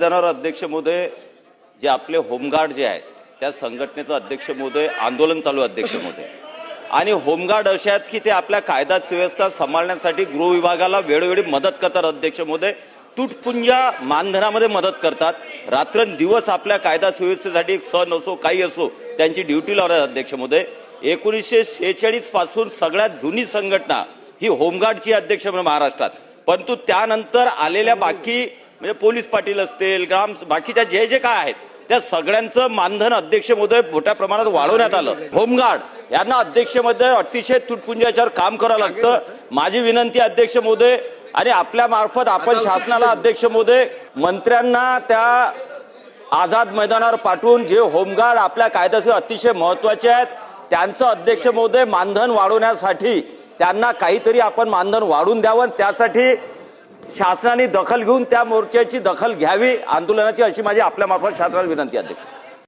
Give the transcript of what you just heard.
जाणार अध्यक्ष महोदय जे आपले होमगार्ड जे आहेत त्या संघटनेचं अध्यक्ष महोदय आंदोलन चालू अध्यक्ष महोदय. आणि होमगार्ड असे आहेत की ते आपल्या कायदा सुव्यवस्था सांभाळण्यासाठी गृह विभागाला वेळोवेळी मदत करतात अध्यक्ष महोदय. तुटपुंजा मानधनामध्ये मदत करतात. रात्रंदिवस आपल्या कायदा सुव्यवस्थेसाठी सण असो काही असो त्यांची ड्युटी लावतात अध्यक्ष महोदय. एकोणीसशे शेहेचाळीसपासून सगळ्यात जुनी संघटना ही होमगार्डची अध्यक्ष म्हणून महाराष्ट्रात. परंतु त्यानंतर आलेल्या बाकी म्हणजे पोलीस पाटील असतील ग्राम बाकीच्या जे जे काय आहेत त्या सगळ्यांचं मानधन अध्यक्ष महोदय मोठ्या प्रमाणात वाढवण्यात आलं. होमगार्ड यांना अध्यक्ष महोदय अतिशय तुटपुंजाच्यावर काम करावं लागतं. माझी विनंती अध्यक्ष महोदय आणि आपल्या मार्फत आपण शासनाला अध्यक्ष महोदय मंत्र्यांना त्या आझाद मैदानावर पाठवून जे होमगार्ड आपल्या कायद्याचे अतिशय महत्त्वाचे आहेत त्यांचं अध्यक्ष महोदय मानधन वाढवण्यासाठी त्यांना काहीतरी आपण मानधन वाढवून द्यावं त्यासाठी शासनाने दखल घेऊन त्या मोर्चाची दखल घ्यावी आंदोलनाची अशी माझी आपल्या मार्फत शासनाला विनंती अध्यक्ष.